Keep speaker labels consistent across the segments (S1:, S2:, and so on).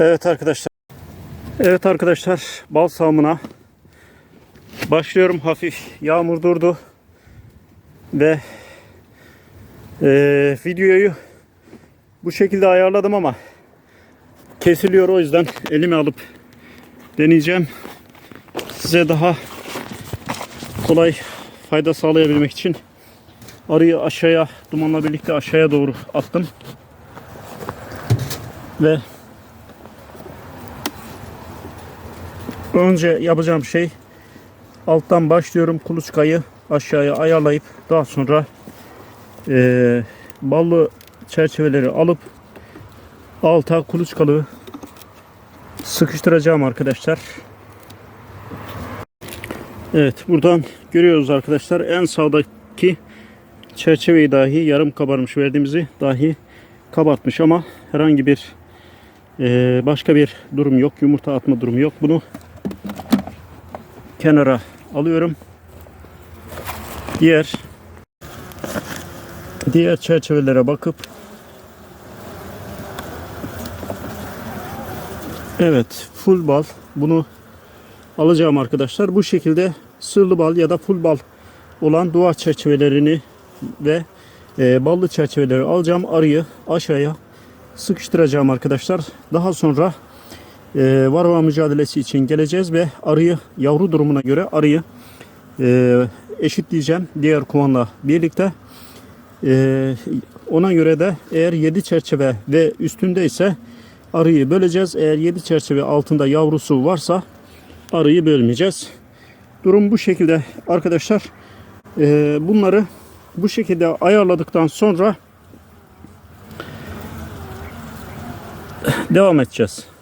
S1: Evet arkadaşlar. Evet arkadaşlar bal sağımına başlıyorum. Hafif yağmur durdu. Ve eee, videoyu bu şekilde ayarladım ama kesiliyor o yüzden elime alıp deneyeceğim. Size daha kolay fayda sağlayabilmek için arıyı aşağıya dumanla birlikte aşağıya doğru attım. Ve önce yapacağım şey alttan başlıyorum kuluçkayı aşağıya ayarlayıp daha sonra eee ballı çerçeveleri alıp alta kuluçkalı sıkıştıracağım arkadaşlar. Evet buradan görüyoruz arkadaşlar en sağdaki çerçeveyi dahi yarım kabarmış verdiğimizi dahi kabartmış ama herhangi bir eee, başka bir durum yok. Yumurta atma durumu yok. Bunu kenara alıyorum. Diğer diğer çerçevelere bakıp Evet, full bal. Bunu alacağım arkadaşlar. Bu şekilde sırlı bal ya da full bal olan duvar çerçevelerini ve e, ballı çerçeveleri alacağım. Arıyı aşağıya sıkıştıracağım arkadaşlar. Daha sonra e, varroa mücadelesi için geleceğiz ve arıyı yavru durumuna göre arıyı e, eşitleyeceğim diğer kovanla birlikte. E, ona göre de eğer 7 çerçeve ve üstünde ise arıyı böleceğiz. Eğer 7 çerçeve altında yavrusu varsa arıyı bölmeyeceğiz. Durum bu şekilde arkadaşlar. E, bunları bu şekilde ayarladıktan sonra devam edeceğiz.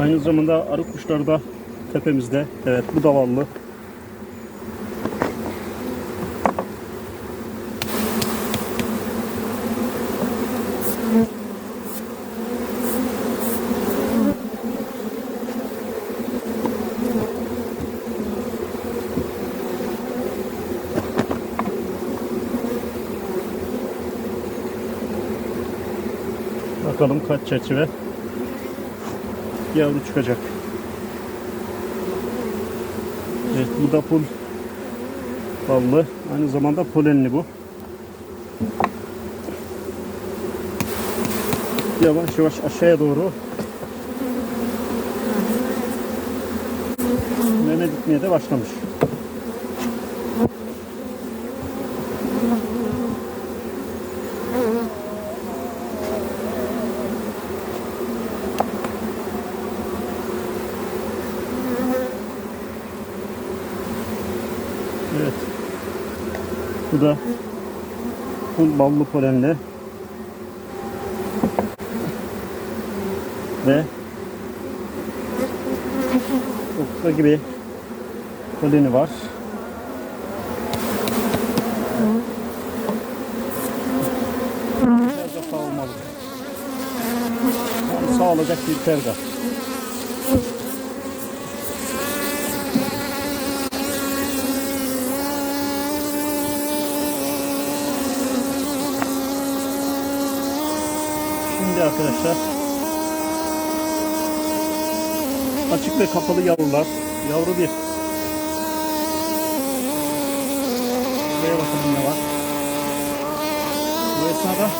S1: Aynı zamanda arı kuşları da tepemizde. Evet bu davallı. Bakalım kaç çerçeve yavru çıkacak. Evet bu da pul ballı. Aynı zamanda polenli bu. Yavaş yavaş aşağıya doğru meme dikmeye de başlamış. Bu da full ballı polenli ve okka gibi poleni var. Perga sağlamalı. Yani sağlayacak bir perga. Şimdi arkadaşlar açık ve kapalı yavrular. Yavru bir. Buraya bakalım ne var. Bu esnada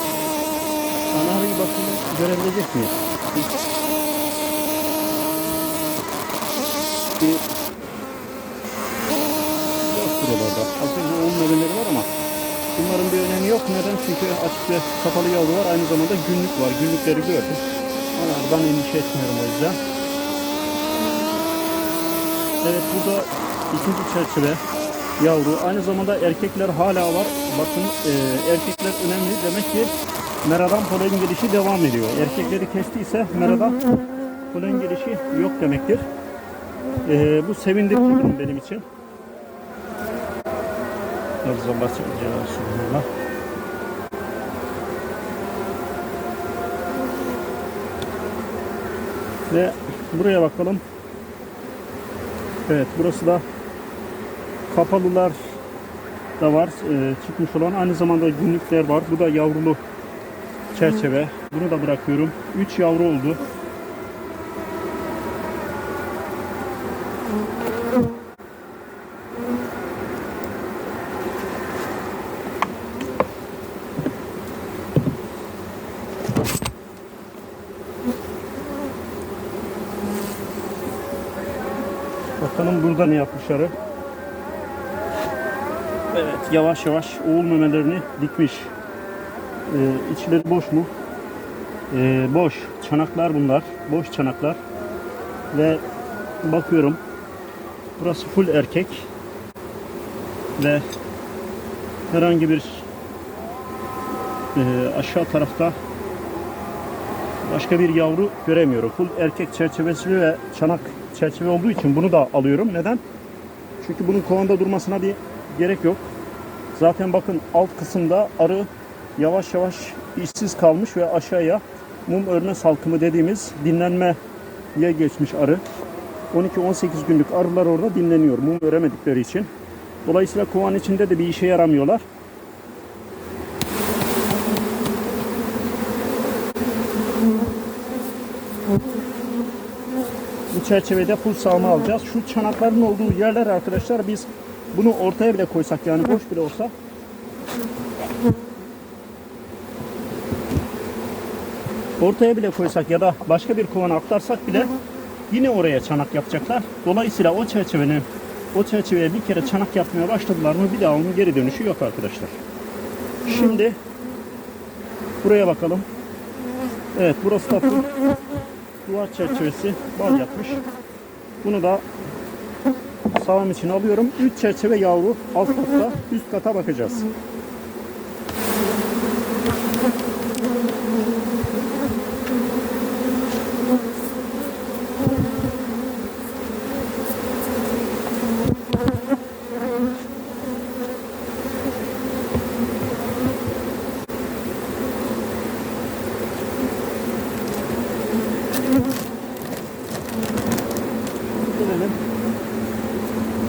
S1: ana arıyı bakalım görebilecek miyiz? Bir yoktur oralarda. Az önce onun memeleri var ama bunların bir önemi yok. Neden? Çünkü açık ve kapalı yavru var. Aynı zamanda günlük var. Günlükleri gördüm. Onlardan endişe etmiyorum o yüzden. Evet burada ikinci çerçeve yavru. Aynı zamanda erkekler hala var. Bakın e, erkekler önemli. Demek ki meradan polen gelişi devam ediyor. Erkekleri kestiyse merada polen gelişi yok demektir. Ee, bu sevindirici bir durum benim için. Allah Celle Subhanallah. Ve buraya bakalım. Evet burası da kapalılar da var ee, çıkmış olan aynı zamanda günlükler var. Bu da yavrulu çerçeve. Bunu da bırakıyorum. 3 yavru oldu. Bakalım burada ne yapmışlar. Evet yavaş yavaş oğul memelerini dikmiş. Ee, içleri boş mu? Ee, boş. Çanaklar bunlar. Boş çanaklar. Ve bakıyorum. Burası full erkek. Ve herhangi bir e, aşağı tarafta başka bir yavru göremiyorum. Full erkek çerçevesi ve çanak çerçeve olduğu için bunu da alıyorum. Neden? Çünkü bunun kovanda durmasına bir gerek yok. Zaten bakın alt kısımda arı yavaş yavaş işsiz kalmış ve aşağıya mum örme salkımı dediğimiz dinlenmeye geçmiş arı. 12-18 günlük arılar orada dinleniyor mum öremedikleri için. Dolayısıyla kovan içinde de bir işe yaramıyorlar. Çerçevede full sağma alacağız. Şu çanakların olduğu yerler arkadaşlar biz bunu ortaya bile koysak yani boş bile olsa ortaya bile koysak ya da başka bir kovana aktarsak bile yine oraya çanak yapacaklar. Dolayısıyla o çerçevenin o çerçeveye bir kere çanak yapmaya başladılar mı bir daha onun geri dönüşü yok arkadaşlar. Şimdi buraya bakalım. Evet burası da duvar çerçevesi bal yapmış. Bunu da sağım için alıyorum. 3 çerçeve yavru alt katta üst kata bakacağız. Gelelim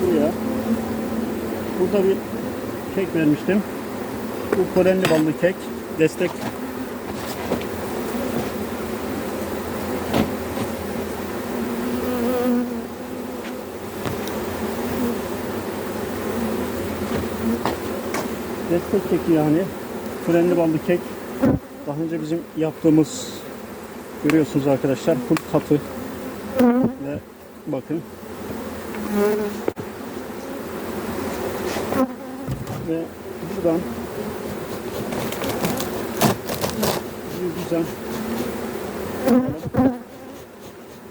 S1: buraya. Burada bir kek vermiştim. Bu polenli ballı kek. Destek Destek keki yani. Frenli ballı kek. Daha önce bizim yaptığımız görüyorsunuz arkadaşlar full katı ve bakın ve buradan bir güzel.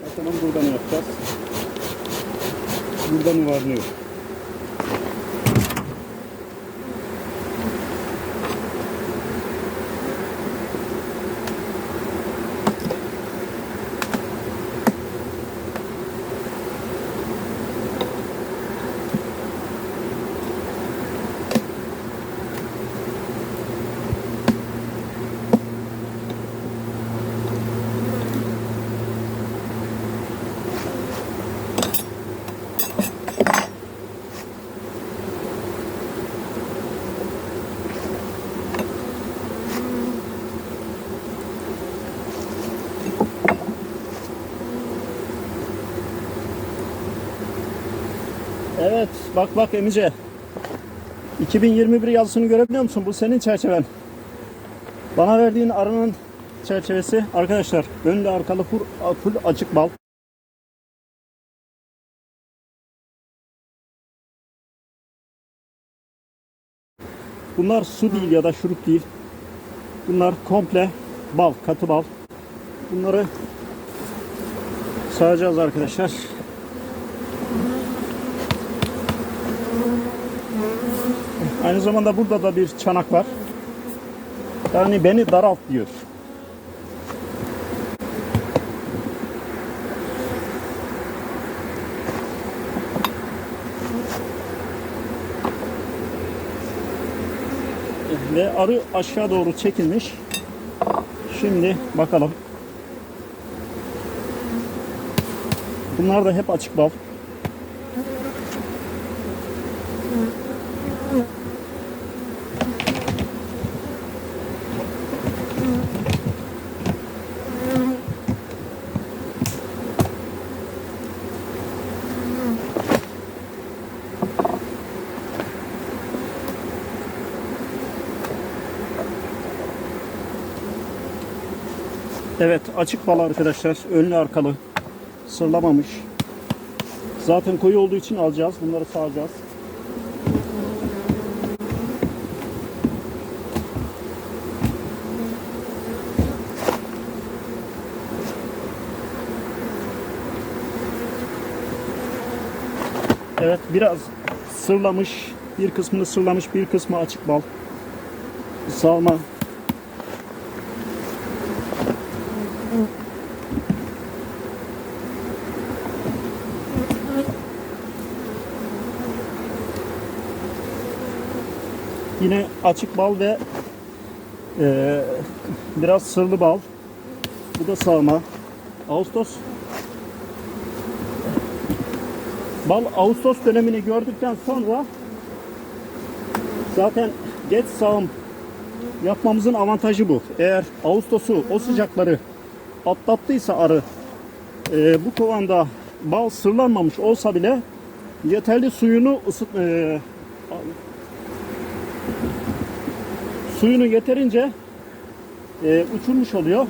S1: Bakalım buradan yapacağız. Buradan yuvarlıyor Evet bak bak Emice. 2021 yazısını görebiliyor musun? Bu senin çerçeven. Bana verdiğin arının çerçevesi arkadaşlar önlü arkalı full, full açık bal. Bunlar su değil ya da şurup değil. Bunlar komple bal, katı bal. Bunları sağacağız arkadaşlar. Aynı zamanda burada da bir çanak var. Yani beni daralt diyor. Ve arı aşağı doğru çekilmiş. Şimdi bakalım. Bunlar da hep açık bal. Evet açık bal arkadaşlar. Önlü arkalı. Sırlamamış. Zaten koyu olduğu için alacağız. Bunları sağacağız. Evet biraz sırlamış. Bir kısmını sırlamış, bir kısmı açık bal. Salma Yine açık bal ve eee, biraz sırlı bal. Bu da sağma. Ağustos. Bal Ağustos dönemini gördükten sonra zaten geç sağım yapmamızın avantajı bu. Eğer Ağustos'u o sıcakları atlattıysa arı eee, bu kovanda bal sırlanmamış olsa bile yeterli suyunu ısıt eee, suyunu yeterince e, uçurmuş oluyor.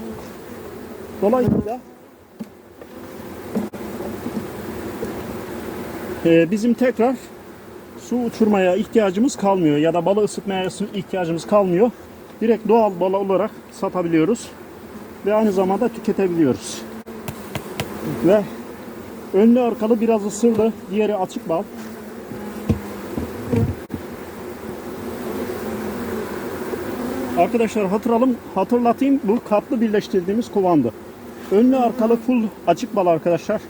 S1: Dolayısıyla e, bizim tekrar su uçurmaya ihtiyacımız kalmıyor ya da balı ısıtmaya ihtiyacımız kalmıyor. Direkt doğal bal olarak satabiliyoruz ve aynı zamanda tüketebiliyoruz. Ve önlü arkalı biraz ısırlı, diğeri açık bal. Arkadaşlar hatırlayalım, hatırlatayım bu katlı birleştirdiğimiz kovandı. Önlü arkalı full açık bal arkadaşlar.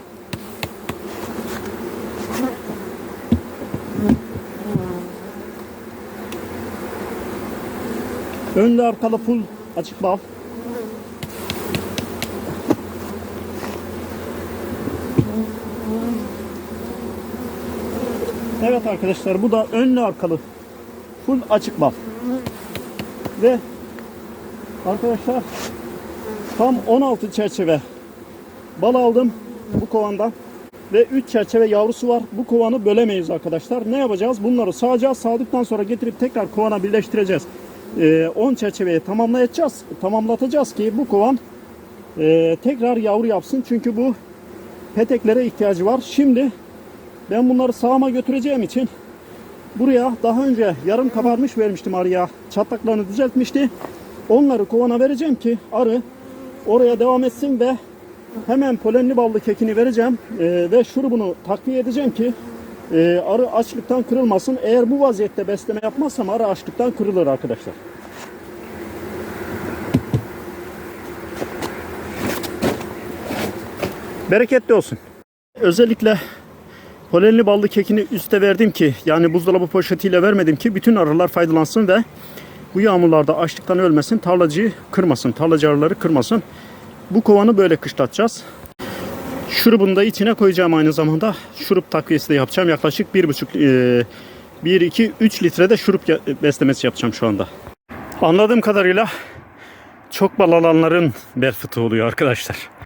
S1: Önlü arkalı full açık bal. Evet arkadaşlar bu da önlü arkalı full açık bal. Ve arkadaşlar tam 16 çerçeve bal aldım bu kovandan. Ve 3 çerçeve yavrusu var. Bu kovanı bölemeyiz arkadaşlar. Ne yapacağız? Bunları sağacağız. Sağdıktan sonra getirip tekrar kovana birleştireceğiz. Ee, 10 çerçeveyi tamamlayacağız. Tamamlatacağız ki bu kovan e, tekrar yavru yapsın. Çünkü bu peteklere ihtiyacı var. Şimdi ben bunları sağıma götüreceğim için Buraya daha önce yarım kabarmış vermiştim arıya. Çatlaklarını düzeltmişti. Onları kovana vereceğim ki arı oraya devam etsin ve hemen polenli ballı kekini vereceğim. Ee, ve şurubunu takviye edeceğim ki e, arı açlıktan kırılmasın. Eğer bu vaziyette besleme yapmazsam arı açlıktan kırılır arkadaşlar. Bereketli olsun. Özellikle Polenli ballı kekini üste verdim ki yani buzdolabı poşetiyle vermedim ki bütün arılar faydalansın ve bu yağmurlarda açlıktan ölmesin, tarlacıyı kırmasın, tarlacı arıları kırmasın. Bu kovanı böyle kışlatacağız. Şurubunu da içine koyacağım aynı zamanda. Şurup takviyesi de yapacağım. Yaklaşık 1,5 1 2 3 litrede şurup beslemesi yapacağım şu anda. Anladığım kadarıyla çok bal alanların bel oluyor arkadaşlar.